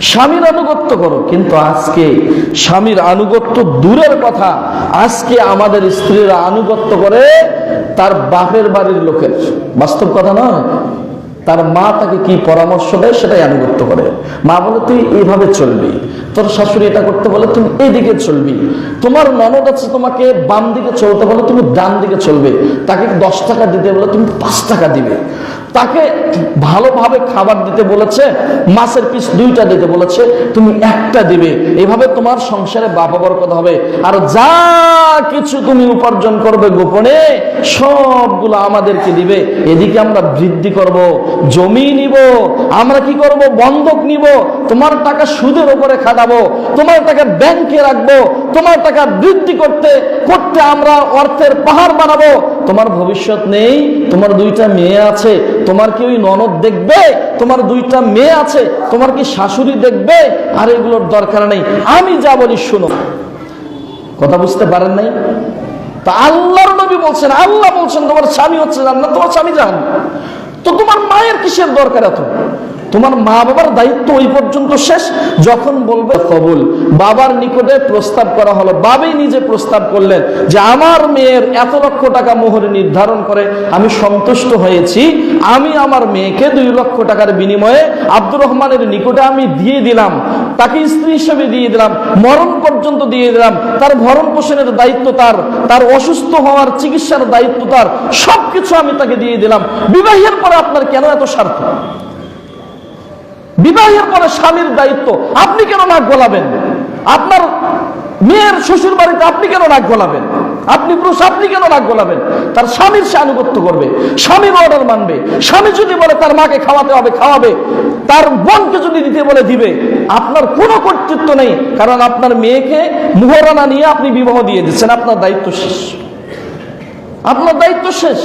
স্বামীর আনুগত্য করো। কিন্তু আজকে স্বামীর আনুগত্য দূরের কথা। আজকে আমাদের স্ত্রীরা আনুগত্য করে তার বাপের বাড়ির লোকের। বাস্তব কথা নয়। তার মা তাকে কি পরামর্শ দেয় সেটাই আনুগত্য করে। মা বলে, তুই এইভাবে চলবি। তোর শাশুড়ি এটা করতে বলে, তুমি এইদিকে চলবি। তোমার ননদ আছে তোমাকে বাম দিকে চলতে বলে, তুমি ডান দিকে চলবে। তাকে দশ টাকা দিতে বলে, তুমি পাঁচ টাকা দিবে। তাকে ভালোভাবে খাবার দিতে বলেছে, মাছের পিস দুইটা দিতে বলেছে, তুমি একটা দিবে। এভাবে তোমার সংসারে বাবা বরকত হবে। আর যা কিছু তুমি উপার্জন করবে গোপনে, সবগুলো আমাদেরকে দিবে। এদিকে আমরা বৃদ্ধি করব। জমি নিব, আমরা কি করব? বন্ধক নিব, তোমার টাকা সুদের উপরে খাটাবো, তোমার টাকা ব্যাংকে রাখব, তোমার টাকা বৃদ্ধি করতে করতে আমরা অর্থের পাহাড় বানাবো। তোমার ভবিষ্যৎ নেই, তোমার দুইটা মেয়ে আছে, তোমার কি ওই ননদ দেখবে? তোমার দুইটা মেয়ে আছে, তোমার কি শাশুড়ি দেখবে? আর এগুলোর দরকার নেই। আমি যা বলি শুনো। কথা বুঝতে পারেন নাই? তা আল্লাহর নবী বলছেন, আল্লাহ বলছেন, তোমার স্বামী হচ্ছে জান্নাত, তোমার স্বামী জান তো তোমার মায়ের কিসের দরকার এত? তোমার মা বাবার দায়িত্ব ওই পর্যন্ত শেষ? যখন বলবে, কবুল। বাবার নিকটে প্রস্তাব করা হলো। বাবাই নিজে প্রস্তাব করলেন যে আমার মেয়ের এত লক্ষ টাকা মোহরে নির্ধারণ করে আমি সন্তুষ্ট হয়েছি। আমি আমার মেয়েকে দুই লক্ষ টাকার বিনিময়ে আব্দুর রহমানের নিকটে আমি দিয়ে দিলাম। তাকে স্ত্রী হিসেবে দিয়ে দিলাম। মরণ পর্যন্ত দিয়ে দিলাম। তার ভরণ পোষণের দায়িত্ব তার। তার অসুস্থ হওয়ার চিকিৎসার দায়িত্ব তার। সবকিছু আমি তাকে দিয়ে দিলাম। বিবাহের পরে আপনার কেন এত স্বার্থ বিবাহের পরে স্বামীর দায়িত্ব, আপনি কেন নাক গলাবেন? আপনার মেয়ের শ্বশুর বাড়িতে আপনি কেন নাক গলাবেন? আপনি পুরুষ, আপনি কেন নাক গলাবেন? তার স্বামীর সে আনুগত্য করবে, স্বামীর অর্ডার মানবে, স্বামী যদি বলে তার মাকে খাওয়াতে হবে, খাওয়াবে, তার বোনকে যদি দিতে বলে দিবে, আপনার কোনো কর্তৃত্ব নেই, কারণ আপনার মেয়েকে মুহরানা নিয়ে আপনি বিবাহ দিয়ে দিচ্ছেন, আপনার দায়িত্ব শেষ। আপনার দায়িত্ব শেষ।